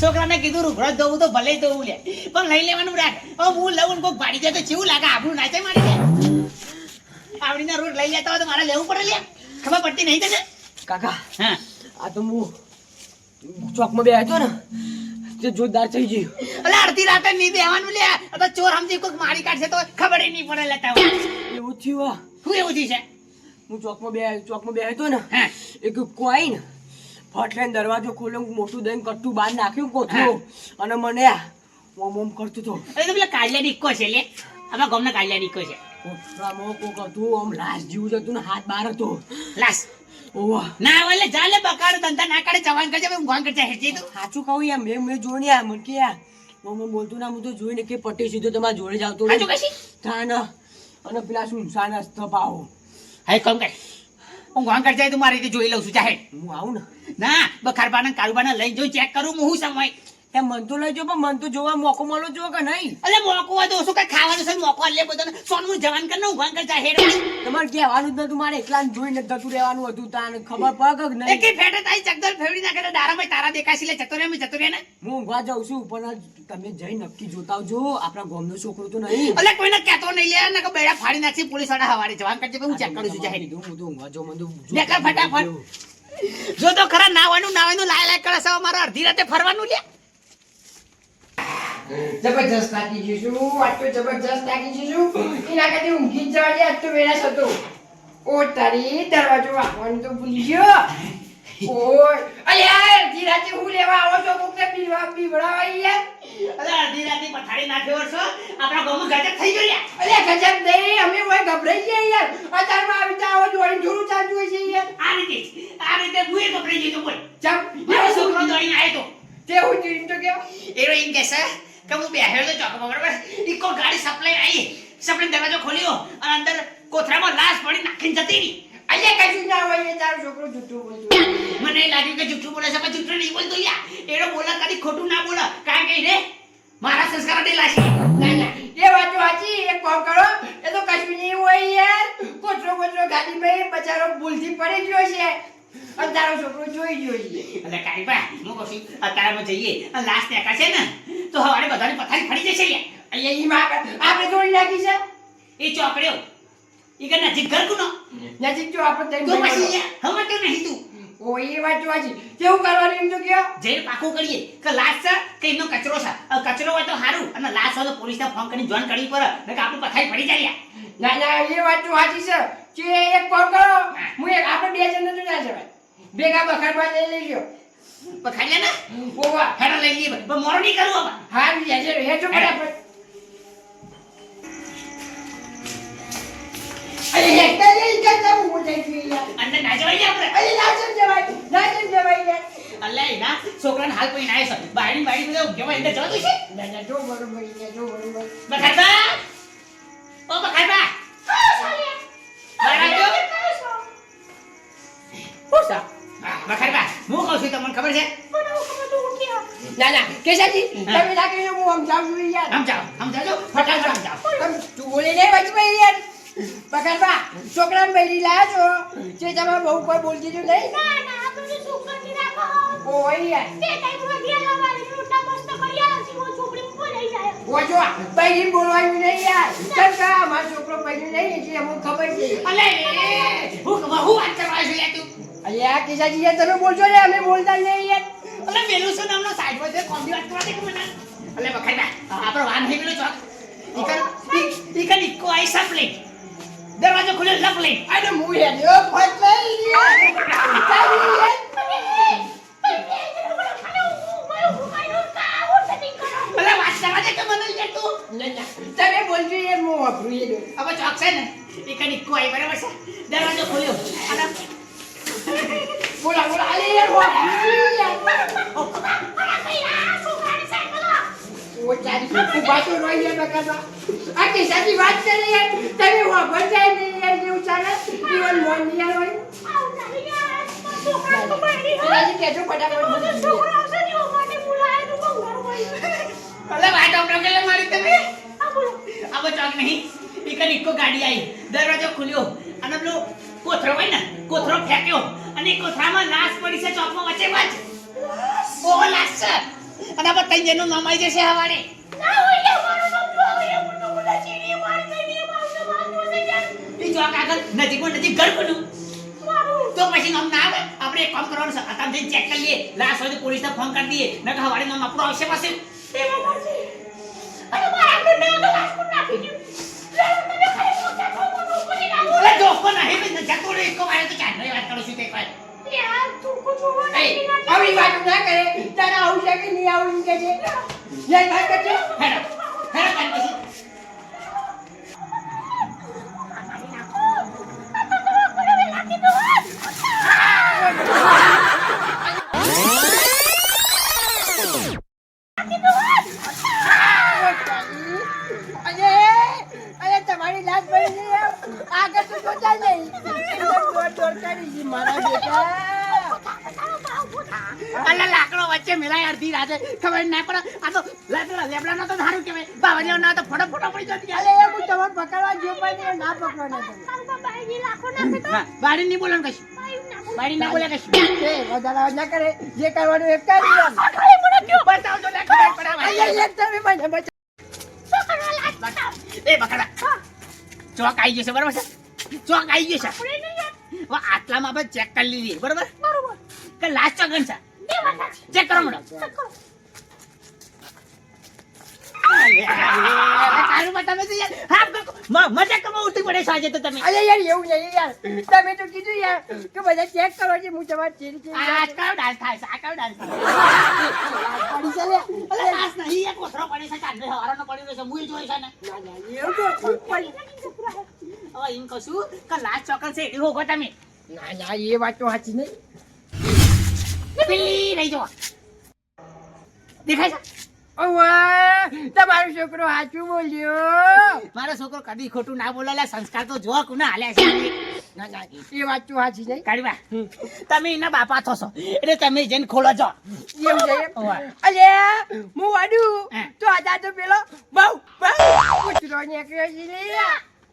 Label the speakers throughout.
Speaker 1: છોકરાને કીધું રૂખડો ધોવું તો ભલે ધોવું લે. પણ લઈ લેવાનું રાખ. હવે હું લઉં કોઈક ભાડી જાય તો કેવું લાગે? આપણું નાચે મારી લે આવડીના રોડ લઈ લેતા હોય તો મારે લેવું પડે લે. ખબર પડતી નહીં તને?
Speaker 2: કાકા
Speaker 1: હા.
Speaker 2: આ તો હું ચોકમાં બે આવ્યો ને તે જોરદાર થઈ ગયું.
Speaker 1: એટલે અડધી રાતે નહીં બેવાનું લે. તો ચોર સમજી કોઈક મારી કાઢશે તો ખબર નહીં પડે લેતા
Speaker 2: એવું થયું.
Speaker 1: શું એવું થયું છે?
Speaker 2: હું ચોકમાં બે ચોકમાં બે આવ્યો ને
Speaker 1: હા.
Speaker 2: એક કોઈન ફટલે દરવાજો ખોલ્યો મોટું દઈને કટ્ટું બહાર નાખ્યું કોથળું અને મને ઓમ ઓમ કરતું તો
Speaker 1: અરે તો પેલા કાલિયા ડિક્કો છે લે. આમાં ગમને કાલિયા ડિક્કો છે.
Speaker 2: કોથળામાં કોક હતું આમ લાશ જેવું હતું ને હાથ બહાર હતો. લાશ.
Speaker 1: ના ઓલે જાલે બકાડ ધંધા ના કાઢે જવાન કરજે હું ગોન કરજે હેઠી તું.
Speaker 2: સાચું કહું યાર મેં મેં જોઈને યાર મને કે યાર બોલતું ના હું તો જોઈને કે પટ્ટી સીધો તમારા જોડે જાવતો
Speaker 1: સાચું કશી
Speaker 2: ના ના અને પેલા સુનસાન રસ્તા પાવો
Speaker 1: હાય કમ કર. હું ગોન જાય તો મારી રીતે જોઈ લઉં છું. ચાહે
Speaker 2: હું આવું ને.
Speaker 1: ના બખારબાના કારુબાના લઈને જોઈ ચેક કરું હું શું સમય?
Speaker 2: એ મન તો લઈ જો પણ મન તો જોવા મોકો મળો જો કે નહીં?
Speaker 1: અલે મોકો હોય તો શું કઈ ખાવાનું છે મોકો લે બધાને. સોનું જવાન કર હું ગોન કરજા હેડ.
Speaker 2: તમારે કહેવાનું જ નતું મારે એકલા જોઈને જતું રહેવાનું હતું તાન ખબર પગ નહીં?
Speaker 1: એકે ફેટે તાઈ ચકદર ફેવડી નાખે તો દારામાં તારા દેખાશી લે જતો રે મેં જતો રે ને.
Speaker 2: હું ઊંઘવા જાઉં છું પણ તમે જઈ નક્કી જોતા આવજો આપણા ગામનો છોકરો તો નહીં.
Speaker 1: એટલે કોઈને કહેતો નહીં લે ને કે બેડા ફાડી નાખી પોલીસવાળા હવારે જવાન કરજે હું ચેક કરું છું જાહેર
Speaker 2: હું તો ઊંઘવા જાઉં, મને તો
Speaker 1: દેખાડ ફટાફટ. જો તો ખરા નાવાનું નાવાનું ના લાય લાય કરે છે મારે અડધી રાતે ફરવાનું લે.
Speaker 3: જબરજસ્ત લાગી ગયું છું. આટલું જબરજસ્ત લાગી ગયું છું. એના કરતા ઊંઘી જ જવા દે આટલું તો હતું. ઓ તારી દરવાજો વાગવાનું તો ભૂલી ગયો. ઓય અલ્યા અડધી રાતે હું લેવા આવો છો? કોકને પીવા પીવડાવા યાર
Speaker 1: અલે અડધી રાતે પથારી નાખ્યો છો? આપણા ગામમાં ગજબ થઈ ગયો યાર.
Speaker 3: ગજબ નહીં. અમે ઓય ગભરાઈ ગયા યાર. અત્યારમાં આવી જાવ જોડી જોડું ચાલતું હોય છે યાર.
Speaker 1: આ રીતે આ રીતે હું ગભરાઈ બોલ. મારો છોકરો દોડીને આવ્યો
Speaker 3: તે. હું જોઈને તો કેવો
Speaker 1: એરો એમ કહેશે કે હું બેહેલો ચોકમાં બરાબર ઈકો ગાડી સપ્લાય આવી સપ્લાય દરવાજો ખોલ્યો અને અંદર કોથરામાં લાશ પડી નાખીને જતી રહી.
Speaker 3: અલ્યા કશું ના હોય તારો છોકરો જૂઠું બોલતો
Speaker 1: મને લાગ્યું કે જૂઠું બોલે છે પણ જૂઠું નહીં બોલતો યા એનો બોલા કદી ખોટું ના બોલે. કારણ કે રે મારા સંસ્કાર દેલા છે.
Speaker 3: એ વાત વાંચી એક કોમ કરો. એ તો કશું નહીં હોય યાર. કોચરો કોચરો ગાડીમાં બચારો ભૂલથી પડી ગયો છે. અને તારો છોકરો જોઈ ગયો છે.
Speaker 1: એટલે કાઈ બા હું કહું છું અત્યારમાં જઈએ. લાસ્ટ લાશ છે ને? તો હવારે બધાની પથારી ફરી જશે
Speaker 3: અહીંયા ઈ માં આપણે જોડી નાખી છે.
Speaker 1: એ ચોકડ્યો ઈ કે નજીક ઘર કુનો?
Speaker 3: નજીક જો આપણે
Speaker 1: તો પછી હવે નહીં તું.
Speaker 3: ઓ એ વાત સાચી કેવું કરવાનું એમ તો કે
Speaker 1: જઈને પાકું કરીએ. કે લાશ છે કે એનો કચરો છે. કચરો હોય તો સારું અને લાશ હોય તો પોલીસને ફોન કરીને જોન કરવી પડે. નહીં કે આપણું પથારી ફરી જાય
Speaker 3: ના ના એ વાત જો સાચી છે. કે એક કોલ કરો હું. એક આપણે બે જણ તો ના જવાય. ભેગા બખાડવા લઈ લઈ લ્યો
Speaker 1: પખાડ્યા ને.
Speaker 3: ઓવા
Speaker 1: હેડા લઈ લઈએ પણ મોડું નહીં કરવું હવે.
Speaker 3: હા હેજો હેજો ફટાફટ. અરે હેકતા જઈ જતા હું જઈ યાર
Speaker 1: અંદર ના જવાય આપણે.
Speaker 3: અરે ના જમ જવાય ના જમ જવાય
Speaker 1: અલ્યા એના છોકરાને હાલ કોઈ ના સર બાયડી બાયડી બધા ઊંઘવા અંદર જવાતું છે.
Speaker 3: ના ના જો બરોબર જો બરોબર
Speaker 1: બખાડબા ઓ બખાડબા છું તમને ખબર છે?
Speaker 3: ના ના કેશાજી તમે ના કહ્યું હું આમ જાઉં છું યાર.
Speaker 1: સમજાવો સમજાજો. ફટાફટ સમજાવો.
Speaker 3: તમે તું બોલી નહીં વચમાં યાર. પકડવા. છોકરાને બૈરી લાયા છો. જે તમે બહુ કોઈ બોલતી તો નહીં. ઓય યાર. ઓજો બૈરી બોલવાની નહીં યાર. ચલ કા છોકરો બૈરી નહીં એટલે ખબર છે.
Speaker 1: અલે હું હું વાત કરવા છું તું
Speaker 3: અલ્યા કેસાજી યાર તમે બોલજો ને અમે બોલતા નહીં યાર.
Speaker 1: અલે પેલું શું નામનો સાઈડ પર કોમ્બી વાત કરવા દે કે મને? અલે બખાડબા આપણો વાન હે પેલો ચોક. ઈકન ઈકન ઇકો આઈ સપ્લે દરવાજો ખુલ્લો લપ લે
Speaker 3: અરે હું હેડ્યો ફટ લઈ યાર ચાલી યાર
Speaker 1: અલે વાત કરવા દે કે મને યાર તું?
Speaker 3: ના ના તમે બોલજો યાર હું વાપરું એ
Speaker 1: હવે ચોક છે ને ઈકન ઇકો આવી બરાબર છે? દરવાજો ખોલ્યો. અને ગાડી આવી. દરવાજો ખુલ્યો. અને પેલો કોથરો હોય ને કોથરો ફેંક્યો. અને કોથળામાં લાશ પડી છે ચોકમાં વચ્ચે વચ્ચે. બહુ લાશ છે. અને આપણે જણનું નામ આવી જશે આગળ નજીકમાં નજીક ઘર બન્યું. તો પછી નામ ના આવે. આપણે એક કામ કરવાનું છે અત્યારે જઈને ચેક કરી લઈએ. લાશ હોય તો પોલીસને ફોન કરી દઈએ. નકર હવાડે નામ આપણું આવશે પાછું. અરે જતો રહે, એક વાર તો ચાંદની વાત કરું છું તે કોઈ.
Speaker 3: આવી વાત ના કરે. તારે આવું છે કે નહીં આવું કે છે? જય ભાઈ કરજો
Speaker 1: હેડો, હેડો કાન પછી.
Speaker 3: હું તમારે પકડવા જો પણ ના પકડો ના તમે
Speaker 1: બારી નહીં બોલવાનું કશું. બારી ના બોલે કશું.
Speaker 3: એ વધારે ના કરે. જે કરવાનું એ કરી. લો.
Speaker 1: બતાવજો લે ખબર પડે
Speaker 3: અરે, તમે મને બચાવો.
Speaker 1: એ બકરા ચોક આવી જશે બરાબર છે? ચોક આવી જશે આટલામાં આપણે ચેક કરી લીધી બરાબર? કે લાસ્ટ ચોકન છે? ચેક કરો મેડમ. બતાવે છે યાર હા મ- મજાક કરવા ઉઠી પડે તો તમે.
Speaker 3: અરે યાર એવું નહીં યાર. તમે તો કીધું યાર કે બધા ચેક કરો કે હું તમારે
Speaker 1: આ કયો ડાન્સ થાય છે? આ ડાન્સ થાય
Speaker 3: પડી ચાલે
Speaker 1: અલે લાસ નહીં એક કોથળો પડે છે ચાંદને હવારાનો પડી રહ્યો છે મુઈ જોઈ છે ને.
Speaker 3: એવું તો પડી?
Speaker 1: હવે એમ કહું કે લાસ્ટ ચોકન છે ગો તમે.
Speaker 3: ના ના એ વાત તો સાચી નહીં.
Speaker 1: પેલી રહી જો દેખાય છે?
Speaker 3: તમારો છોકરો સાચું બોલ્યો.
Speaker 1: મારો છોકરો કદી ખોટું ના બોલે સંસ્કાર તો જો કુના હાલ્યા છે?
Speaker 3: એ વાત તો સાચી છે.
Speaker 1: કાઢવા. તમે એના બાપા થશો એટલે તમે જઈને ખોલો છો
Speaker 3: એવું છે? અરે હું વાડું. તો આજા તો પેલો બહુ બહુ કૂતરો નીકળ્યો છે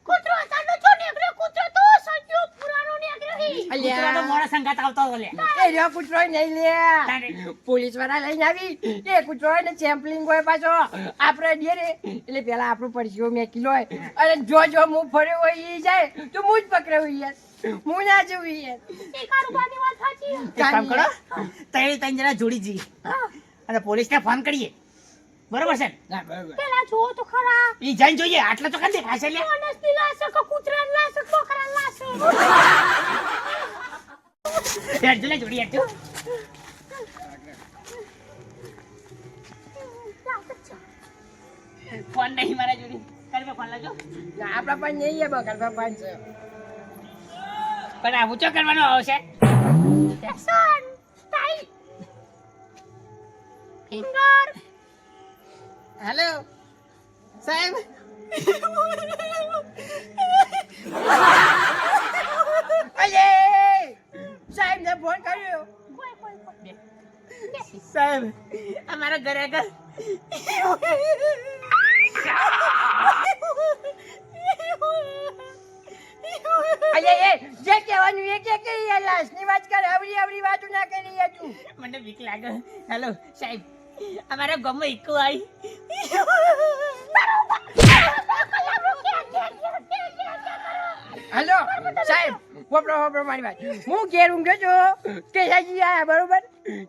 Speaker 3: લે.
Speaker 1: કૂતરાનો
Speaker 3: અલ્યા.
Speaker 1: મોડો સંગાત આવતો બોલે
Speaker 3: એ રહ્યો કૂતરો નહીં લે. પોલીસવાળા લઈને આવી. એ કૂતરો ને સેમ્પલિંગ હોય પાછો. આપણે દે રે. એટલે પેલા આપણું પરસ્યો મેકીલો હોય. અને જો જો હું ફર્યો હોય એ જાય તો હું જ પકડાવું યાર. હું ના જવું યાર.
Speaker 1: સાચી. કામ કરો. તઈ તઈ જરા જોડી જઈએ. અને પોલીસને ફોન કરીએ. બરોબર છે? ને?
Speaker 3: ના.
Speaker 4: પેલા જુઓ તો ખરા.
Speaker 1: ઈ જઈને જોઈએ આટલા તો કદી દેખાશે લે.
Speaker 4: માણસની લાશ કે કૂતરાની લાશ કે બકરાની લાશ.
Speaker 1: યાર જલે જોડી જો. ફોન નહીં મારા જોડી. કરી ફોન લાગજો
Speaker 3: ના, આપણા પાસે નહીં બકર પાસે છે.
Speaker 1: પણ આ ઊંચો કરવાનો આવશે.
Speaker 4: ફિંગર
Speaker 1: હેલો સાહેબ
Speaker 3: અરે સાહેબ ને ફોન કર્યો
Speaker 1: સાહેબ અમારા ઘરે આગળ
Speaker 3: એ જે કહેવાનું એ કે વાત કરે આવડી આવડી વાતો ના કરી તું
Speaker 1: મને બીક લાગે હેલો સાહેબ અમારા ગામમાં ઇકો આવી
Speaker 3: હેલો, સાહેબ હોપડો હોપડો મારી વાત. હું ઘેર ઊંઘ્યો છું. કેસાજી આયા, બરોબર?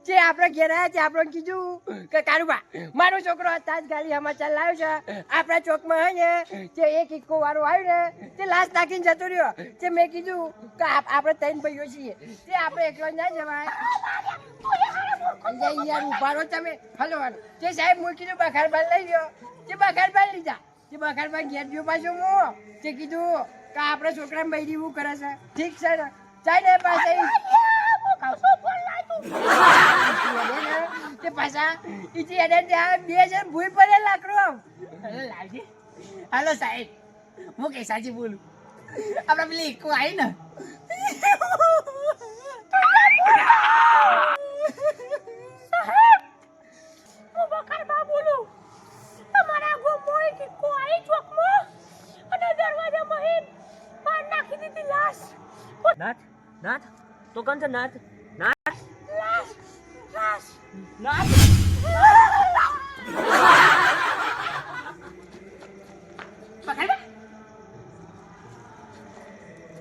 Speaker 3: જે આપણે ઘેર આવ્યા તે આપણે કીધું કે કારુબા, મારો છોકરો તાજ ગાડી સમાચાર લાવ્યો છે. આપણા ચોકમાં હોય ને, જે એક ઇક્કો વાળો આવ્યો ને, તે લાશ નાખીને જતો રહ્યો. તે મેં કીધું કે આપ- આપણે ત્રણ ભાઈઓ છીએ. તે આપણે એકલો ના જવાય. યાર ઉભારો તમે. Hello hello. તે સાહેબ મૂકી દો બખાર બાર લઈ લ્યો. તે બખાર બાર લીધા. તે બખાર બાર ઘેર જો પાછો હું તે કીધું કે આપણા છોકરા બૈરી એવું કરે છે. ઠીક છે ને? ચાલ ને પાસે તે પાછા ઈથી એને ત્યાં બે જણ ભૂઈ પડે લાકડો
Speaker 1: હાલો લાલજી હેલો સાહેબ, હું કેસાજી બોલું? આપણે પેલી ઇકો આવી ને.
Speaker 4: બોલું. નાખો મોય ટીકો આઈ ચોકમાં અને દરવાજામાં એમ પાર નાખી દીધી લાશ.
Speaker 2: નાથ નાથ તો કન છે નાથ? નાથ?
Speaker 4: લાશ લાશ.
Speaker 2: નાથ?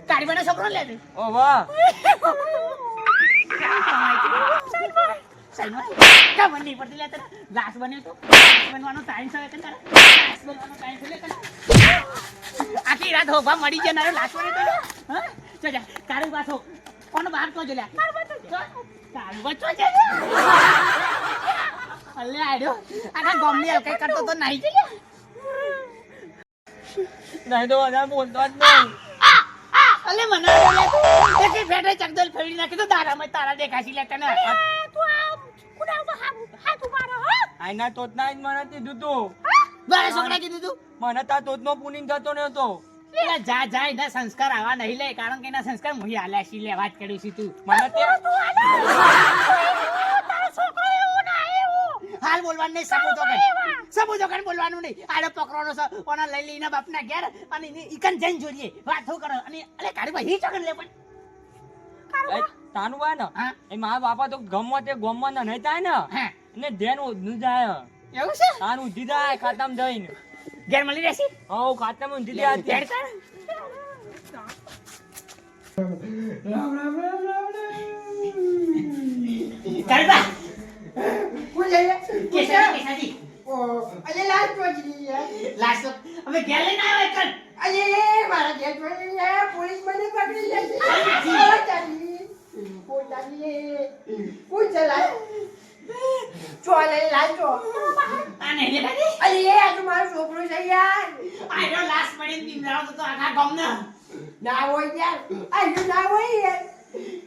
Speaker 1: તારી મને છોકરો લે
Speaker 2: ઓ વાહ.
Speaker 1: સાઈડમાં ખબર નહીં પડતી લે તને. ગ્લાસ બન્યો તો. બનવાનો ટાઈમ છે કે તારે? ગ્લાસ બનવાનો ટાઈમ છે લે તને. આખી રાત હોભા મળી જનારો નારો ગ્લાસ બન્યો તો હા? જા તારું પાછો. કોનો બહાર તો જો લે તારું બાત તો છે અલે આડ્યો આખા ગોમની હલકાઈ કરતો તો નહીં છે
Speaker 2: નહીં તો વધારે બોલતો જ નહીં.
Speaker 1: અલે મને બોલે તું તે કે ફેટે ચકદલ ફેરી નાખી તો દારામાં તારા દેખાશી લે તને.
Speaker 4: તું
Speaker 2: આઈના તોતના જ મને કીધું તું
Speaker 1: મારા છોકરા કીધું તું?
Speaker 2: મને તાર તોતનો પુનિંગ ન હતો
Speaker 1: એટલે જા જા એના સંસ્કાર આવા નહીં લે કારણ કે એના સંસ્કાર મુહી આલ્યા છે લે વાત કરું છું તું.
Speaker 2: મને તે
Speaker 4: તું આને તારો છોકરો એવો ના એવો.
Speaker 1: હાલ બોલવાનું નહીં સબૂતો કર સબૂતો કર બોલવાનું નહીં. આડો પકડવાનો છે ઓના લઈ લઈને બાપના ઘેર અને ઈકન જઈને જોઈએ વાતો કરો અને અલે કાઢી ભાઈ હી ચકન લે પણ.
Speaker 2: એ તાનું હોય ને એ મારા બાપા તો ગમવા તે ગમવા ને નહીં થાય ને? ને ધ્યાન ઓધનું જાય.
Speaker 1: એવું છે?
Speaker 2: તાન ઉધી જાય ખાતામ જઈને.
Speaker 1: ઘેર મળી રહેશે?
Speaker 2: હવ ખાતામ ઉધી જાય
Speaker 1: ઘેર કર
Speaker 3: રામ રામ રામ રામ
Speaker 1: કરબા
Speaker 3: કોણ છે
Speaker 1: કેસાજી કેસાજી.
Speaker 3: ઓ પહોંચી યાર.
Speaker 1: લાસ્ટ અમે ઘેર લઈને આવ્યા કર
Speaker 3: અરે મારા ઘેર પહોંચી પોલીસ મને પકડી જશે
Speaker 1: ચાલી.
Speaker 3: ઓ ચાલી ઓ ચાલી કોણ છે લાજ ચો લે લાજ ચો
Speaker 1: આ નહીં લે કાઢી
Speaker 3: અરે આ તો મારો છોકરો છે યાર
Speaker 1: આડો લાસ્ટ પડીને બીમરાવ તો આખા ગામના
Speaker 3: ના હોય યાર આ ના હોય યાર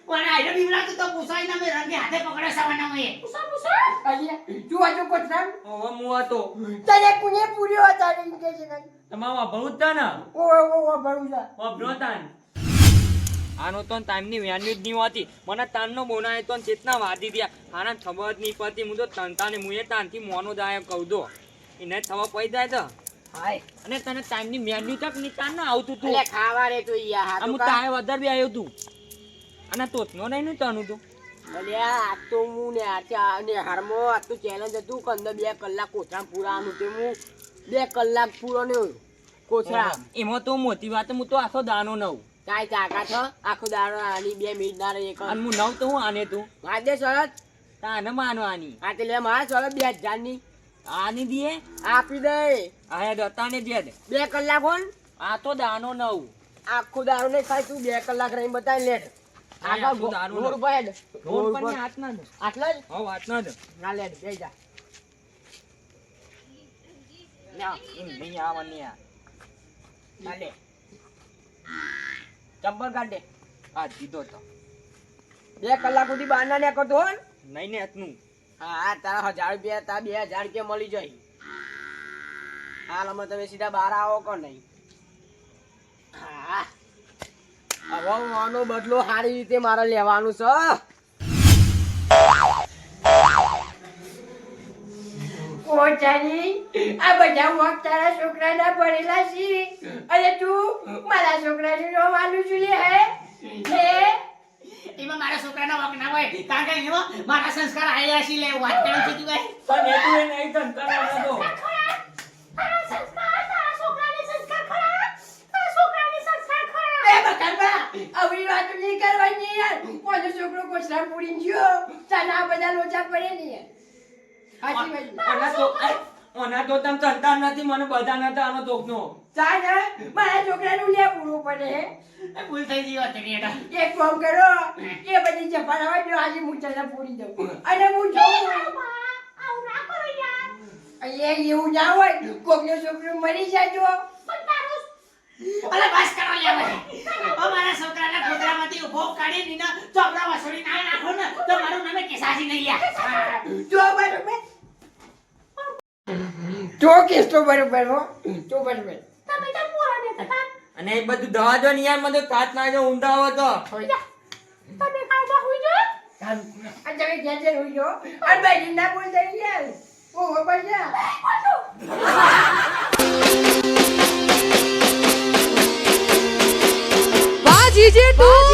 Speaker 1: પણ આડો બીમરાવ તો પૂછાય ના મેં રંગે હાથે પકડે સવાના મેં
Speaker 4: પૂછો, પૂછો.
Speaker 3: અરે તું આ કોતરામ
Speaker 2: હવે હું હતો
Speaker 3: તને કુને પૂર્યો હતા ને કે છે?
Speaker 2: તમારા ભૂત હતા ને
Speaker 3: ઓ ઓ ઓ છે
Speaker 2: વભરો તાન આનો તો ટાઈમની વેલ્યુ જ નહીં હોતી. મને તાનનો બોનાય તો ચેતના વાદી દ્યા આના ખબર જ નહીં પડતી. હું તો તનતાને મુએ તાનથી મોનો જાય કહું દો એને થવા ખબર પડી જાય તો.
Speaker 3: હાય.
Speaker 2: અને તને ટાઈમની વેલ્યુ તકની તાન આવતું તું.
Speaker 3: અલે ખાવા રે તું યાર
Speaker 2: તાય વધારે બી આવ્યો તું. અને તોતનો નહીં નું તાનું તું.
Speaker 3: અલ્યા આ તો હું ને આ ને હારમો આ તો ચેલેન્જ હતું કે અંદર બે કલાક કોથળા પૂરાવાનું તે હું બે કલાક પૂરો ને કોથળા.
Speaker 2: એમાં તો મોટી વાત હું તો આખો દાનો નવ.
Speaker 3: કાંઈ ચાકા છો? આખો દાડો આની બે મિનિટ ના રહી એક.
Speaker 2: અને હું નવ તો હું આને તું?
Speaker 3: વાદે શરત.
Speaker 2: તાને માનો આની.
Speaker 3: આ તે લે મારા શરત બે હજારની.
Speaker 2: આની દીએ?
Speaker 3: આપી દે.
Speaker 2: આ દત્તાને દે દે.
Speaker 3: બે કલાક હોન.
Speaker 2: આ તો દાનો નવ.
Speaker 3: આખો દાડો ને ખાય તું બે કલાક રહીને બતાવી લે આગળ
Speaker 2: આખો
Speaker 3: રૂપિયા
Speaker 2: ન. રોડ પર. હાથ ના દે.
Speaker 3: આટલા જ
Speaker 2: હવ વાત ના દે.
Speaker 3: ના લે બે જા.
Speaker 2: ના નહીં આવવાની આ.
Speaker 3: લે. ચંપલ કાઢ દે
Speaker 2: આ દીધો તો.
Speaker 3: બે કલાક સુધી બહાર ના નીકળતો હોય ને?
Speaker 2: નહીં ને હાથનું
Speaker 3: હા હા, તારા હજાર રૂપિયા તારા બે હજાર રૂપિયા મળી જાય. હાલ અમે તમે સીધા બહાર આવો કે નહીં? હા. હવે આનો બદલો સારી રીતે મારે લેવાનું છે. આ બધા વોક તારા છોકરાના ભરેલા છે. અને તું મારા છોકરાનું નો માનું છું લે હે.
Speaker 1: એમાં મારા છોકરાના વાંક ના હોય. કારણ કે એમાં મારા સંસ્કાર આયા છે લે વાત કરી છે તું ભાઈ
Speaker 2: પણ એ તું નહીં તન કરાવવાનો તો
Speaker 4: તારા સંસ્કાર, તારા છોકરાને સંસ્કાર ખરા? તારા છોકરાને સંસ્કાર ખરા?
Speaker 3: એ બકરબા આવડી વાતો નહીં કરવાની યાર. કોનો છોકરો કોસરા પૂરી ગયો. તને આ બધા લોચા પડે નહીં યાર.
Speaker 2: ઓના તો એ, ઓના તો તમ તનતા નથી મને બધા નતા આનો તોકનો
Speaker 3: ચાલ મારા છોકરાનું લે પૂરું પડે.
Speaker 1: ભૂલ થઈ ગઈ વાત કરી
Speaker 3: એક કામ કરો એ બધી જફા રવા દો આજે હું તને પૂરી દઉં. અને હું જોઉં.
Speaker 4: આવું ના કરો યાર.
Speaker 3: અહીંયા એવું ના હોય કોકનો છોકરો મરી જાજો
Speaker 4: પણ
Speaker 1: અલે બસ કરો લે અમારા છોકરાના ખોદરામાંથી ઊભો કાઢી નીના ચોપડા વસોડી ના નાખો ને તો મારું નામે કેસાજી નહીં લ્યા
Speaker 3: જો બરોબર જો કેસ તો બરોબર હો જો બરોબર
Speaker 4: તમે તો મોરા હતા.
Speaker 2: અને એ બધું દવા જો નિયમ યાર મને પાત ના જો ઊંડા આવો તો
Speaker 4: તમે કાયદા બહુ જો?
Speaker 3: આ જઈને હુઈ જાઓ. અને ભાઈ ના બોલ નહીં યાર ઓ છે
Speaker 4: બોલો.
Speaker 5: 直接读。